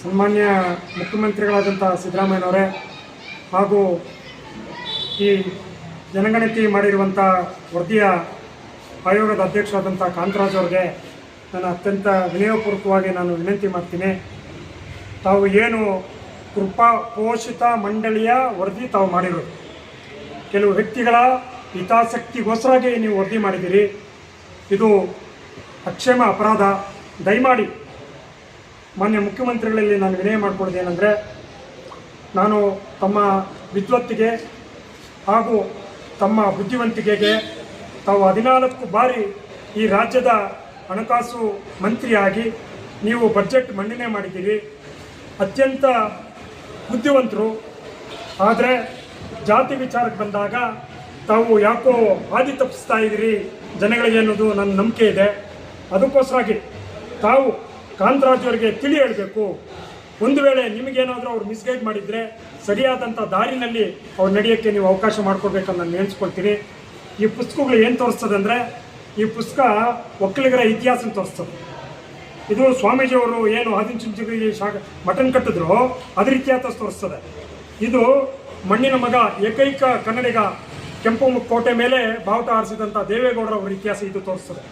ಸನ್ಮಾನ್ಯ ಮುಖ್ಯಮಂತ್ರಿಗಳಾದಂಥ ಸಿದ್ದರಾಮಯ್ಯನವರೇ ಹಾಗೂ ಈ ಜನಗಣತಿ ಮಾಡಿರುವಂಥ ವರದಿಯ ಆಯೋಗದ ಅಧ್ಯಕ್ಷರಾದಂಥ ಕಾಂತರಾಜ್ ಅವರಿಗೆ ನಾನು ಅತ್ಯಂತ ವಿನಯಪೂರ್ವಕವಾಗಿ ನಾನು ವಿನಂತಿ ಮಾಡ್ತೀನಿ. ತಾವು ಏನು ಕೃಪಾ ಪೋಷಿತ ಮಂಡಳಿಯ ವರದಿ ತಾವು ಮಾಡಿರು ಕೆಲವು ವ್ಯಕ್ತಿಗಳ ಹಿತಾಸಕ್ತಿಗೋಸ್ಕರಾಗಿ ನೀವು ವರದಿ ಮಾಡಿದ್ದೀರಿ. ಇದು ಅಕ್ಷಮ ಅಪರಾಧ. ದಯಮಾಡಿ ಮಾನ್ಯ ಮುಖ್ಯಮಂತ್ರಿಗಳಲ್ಲಿ ನಾನು ವಿನಯ ಮಾಡಿಕೊಳ್ಳೋದು ಏನಂದರೆ, ನಾನು ತಮ್ಮ ವಿದ್ವತ್ತಿಗೆ ಹಾಗೂ ತಮ್ಮ ಬುದ್ಧಿವಂತಿಕೆಗೆ ತಾವು ಹದಿನಾಲ್ಕು ಬಾರಿ ಈ ರಾಜ್ಯದ ಹಣಕಾಸು ಮಂತ್ರಿಯಾಗಿ ನೀವು ಬಜೆಟ್ ಮಂಡನೆ ಮಾಡಿದ್ದೀರಿ. ಅತ್ಯಂತ ಬುದ್ಧಿವಂತರು. ಆದರೆ ಜಾತಿ ವಿಚಾರಕ್ಕೆ ಬಂದಾಗ ತಾವು ಯಾಕೋ ಹಾದಿ ತಪ್ಪಿಸ್ತಾ ಇದ್ದೀರಿ ಜನಗಳಿಗೆ ಅನ್ನೋದು ನನ್ನ ನಂಬಿಕೆ ಇದೆ. ಅದಕ್ಕೋಸ್ಕರಾಗಿ ತಾವು ಕಾಂತರಾಜ್ ಅವರಿಗೆ ತಿಳಿ ಹೇಳಬೇಕು. ಒಂದು ವೇಳೆ ನಿಮಗೇನಾದರೂ ಅವ್ರು ಮಿಸ್ಗೈಡ್ ಮಾಡಿದರೆ ಸರಿಯಾದಂಥ ದಾರಿನಲ್ಲಿ ಅವ್ರು ನಡೆಯೋಕ್ಕೆ ನೀವು ಅವಕಾಶ ಮಾಡಿಕೊಡ್ಬೇಕಂತ ನಾನು ನೆನೆಸ್ಕೊಳ್ತೀನಿ. ಈ ಪುಸ್ತಕಗಳು ಏನು ತೋರಿಸ್ತದೆ ಅಂದರೆ, ಈ ಪುಸ್ತಕ ಒಕ್ಕಲಿಗರ ಇತಿಹಾಸ ತೋರಿಸ್ತದೆ. ಇದು ಸ್ವಾಮೀಜಿಯವರು ಏನು ಆದಿಚುಂಚಗಿ ಶಾಖ ಮಟನ್ ಕಟ್ಟಿದ್ರು, ಅದ್ರ ಇತಿಹಾಸ ತೋರಿಸ್ತದೆ. ಇದು ಮಣ್ಣಿನ ಮಗ, ಏಕೈಕ ಕನ್ನಡಿಗ ಕೆಂಪು ಕೋಟೆ ಮೇಲೆ ಬಾವುಟ ಆರಿಸಿದಂಥ ದೇವೇಗೌಡರ ಅವರ ಇತಿಹಾಸ ಇದು ತೋರಿಸ್ತದೆ.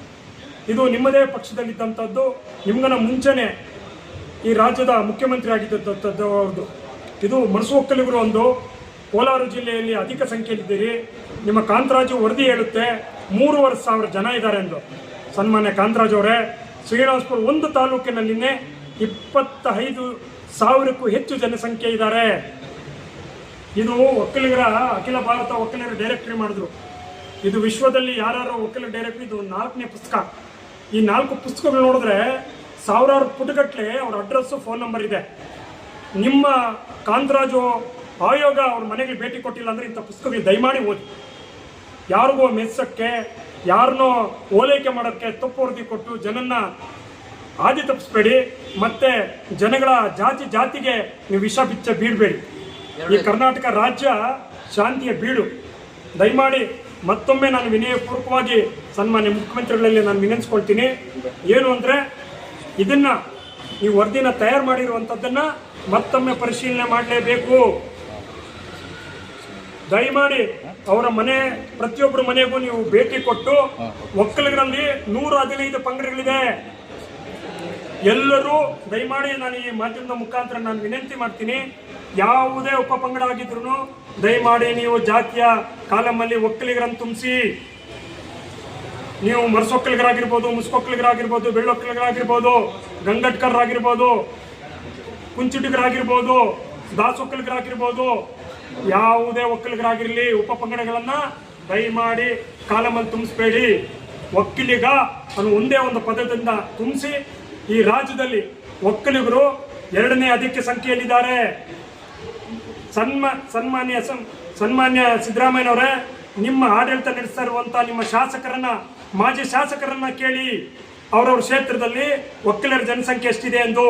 ಇದು ನಿಮ್ಮದೇ ಪಕ್ಷದಲ್ಲಿದ್ದಂಥದ್ದು, ನಿಮ್ಗನ ಮುಂಚೆನೆ ಈ ರಾಜ್ಯದ ಮುಖ್ಯಮಂತ್ರಿ ಆಗಿದ್ದಂಥದ್ದು ಅವ್ರದ್ದು. ಇದು ಮನಸ್ಸು ಒಕ್ಕಲಿಗರು ಒಂದು, ಕೋಲಾರ ಜಿಲ್ಲೆಯಲ್ಲಿ ಅಧಿಕ ಸಂಖ್ಯೆಯಲ್ಲಿದ್ದೀರಿ. ನಿಮ್ಮ ಕಾಂತರಾಜು ವರದಿ ಹೇಳುತ್ತೆ, ಮೂರುವರೆ ಸಾವಿರ ಜನ ಇದ್ದಾರೆ ಎಂದು. ಸನ್ಮಾನ್ಯ ಕಾಂತರಾಜ್ ಅವರೇ, ಶ್ರೀನಿವಾಸಪುರ ಒಂದು ತಾಲೂಕಿನಲ್ಲಿನೇ ಇಪ್ಪತ್ತೈದು ಸಾವಿರಕ್ಕೂ ಹೆಚ್ಚು ಜನಸಂಖ್ಯೆ ಇದ್ದಾರೆ. ಇದು ಒಕ್ಕಲಿಗರ, ಅಖಿಲ ಭಾರತ ಒಕ್ಕಲಿಗರ ಡೈರೆಕ್ಟರಿ ಮಾಡಿದ್ರು. ಇದು ವಿಶ್ವದಲ್ಲಿ ಯಾರ್ಯಾರು ಒಕ್ಕಲಿಗ ಡೈರೆಕ್ಟರಿ, ಇದು ನಾಲ್ಕನೇ ಪುಸ್ತಕ. ಈ ನಾಲ್ಕು ಪುಸ್ತಕಗಳು ನೋಡಿದ್ರೆ ಸಾವಿರಾರು ಪುಟಗಟ್ಟಲೆ ಅವ್ರ ಅಡ್ರೆಸ್ಸು ಫೋನ್ ನಂಬರ್ ಇದೆ. ನಿಮ್ಮ ಕಾಂತರಾಜು ಆಯೋಗ ಅವ್ರ ಮನೆಗೆ ಭೇಟಿ ಕೊಟ್ಟಿಲ್ಲ ಅಂದರೆ ಇಂಥ ಪುಸ್ತಕಗಳು ದಯಮಾಡಿ ಓದಿ. ಯಾರಿಗೋ ಮೆಚ್ಚಕ್ಕೆ ಯಾರನ್ನೋ ಓಲೈಕೆ ಮಾಡೋಕ್ಕೆ ತಪ್ಪು ವರದಿ ಕೊಟ್ಟು ಜನನ್ನ ಆದಿ ತಪ್ಪಿಸ್ಬೇಡಿ. ಮತ್ತೆ ಜನಗಳ ಜಾತಿ ಜಾತಿಗೆ ನೀವು ವಿಷ ಬಿಚ್ಚ ಬೀಳಬೇಡಿ. ಈ ಕರ್ನಾಟಕ ರಾಜ್ಯ ಶಾಂತಿಯ ಬೀಡು. ದಯಮಾಡಿ ಮತ್ತೊಮ್ಮೆ ನಾನು ವಿನಯಪೂರ್ವಕವಾಗಿ ಸನ್ಮಾನ್ಯ ಮುಖ್ಯಮಂತ್ರಿಗಳಲ್ಲಿ ನಾನು ವಿನಂತಿಸ್ಕೊಳ್ತೀನಿ. ಏನು ಅಂದರೆ ಇದನ್ನ ಈ ವರದಿನ ತಯಾರು ಮಾಡಿರುವಂಥದ್ದನ್ನು ಮತ್ತೊಮ್ಮೆ ಪರಿಶೀಲನೆ ಮಾಡಲೇಬೇಕು. ದಯಮಾಡಿ ಅವರ ಮನೆ, ಪ್ರತಿಯೊಬ್ಬರ ಮನೆಗೂ ನೀವು ಭೇಟಿ ಕೊಟ್ಟು ಒಕ್ಕಲಿಗರಲ್ಲಿ ನೂರ ಹದಿನೈದು ಪಂಗಡಗಳಿದೆ. ಎಲ್ಲರೂ ದಯಮಾಡಿ ನಾನು ಈ ಮಾಧ್ಯಮದ ಮುಖಾಂತರ ನಾನು ವಿನಂತಿ ಮಾಡ್ತೀನಿ. ಯಾವುದೇ ಉಪ ಪಂಗಡ ಆಗಿದ್ರು ದಯಮಾಡಿ ನೀವು ಜಾತಿಯ ಕಾಲಮಲ್ಲಿ ಒಕ್ಕಲಿಗರನ್ನು ತುಂಬಿಸಿ. ನೀವು ಮರ್ಸೊಕ್ಕಲಿಗರಾಗಿರ್ಬೋದು, ಮುಸ್ಕೊಕ್ಕಲಿಗರಾಗಿರ್ಬೋದು ಬೆಳ್ಳೊಕ್ಕಲಿಗರಾಗಿರ್ಬೋದು ಗಂಗಟ್ಕರ್ರಾಗಿರ್ಬೋದು, ಕುಂಚುಟಿಗರಾಗಿರ್ಬೋದು, ದಾಸೊಕ್ಕಲಿಗರಾಗಿರ್ಬೋದು, ಯಾವುದೇ ಒಕ್ಕಲಿಗರಾಗಿರಲಿ ಉಪ ಪಂಗಡಗಳನ್ನ ದಯಮಾಡಿ ಕಾಲಮಲ್ಲಿ ತುಂಬಿಸ್ಬೇಡಿ. ಒಕ್ಕಲಿಗ ಅನ್ನೋ ಒಂದೇ ಒಂದು ಪದದಿಂದ ತುಂಬಿಸಿ ಈ ರಾಜ್ಯದಲ್ಲಿ ಒಕ್ಕಲಿಗರು ಎರಡನೇ ಅಧಿಕ ಸಂಖ್ಯೆಯಲ್ಲಿದ್ದಾರೆ. ಸನ್ಮ, ಸನ್ಮಾನ್ಯ ಸನ್, ಸನ್ಮಾನ್ಯ ಸಿದ್ದರಾಮಯ್ಯನವರೇ, ನಿಮ್ಮ ಆಡಳಿತ ನಡೆಸ್ತಾ ಇರುವಂತ ನಿಮ್ಮ ಶಾಸಕರನ್ನ ಮಾಜಿ ಶಾಸಕರನ್ನ ಕೇಳಿ ಅವರವ್ರ ಕ್ಷೇತ್ರದಲ್ಲಿ ಒಕ್ಕಲರ ಜನಸಂಖ್ಯೆ ಎಷ್ಟಿದೆ ಎಂದು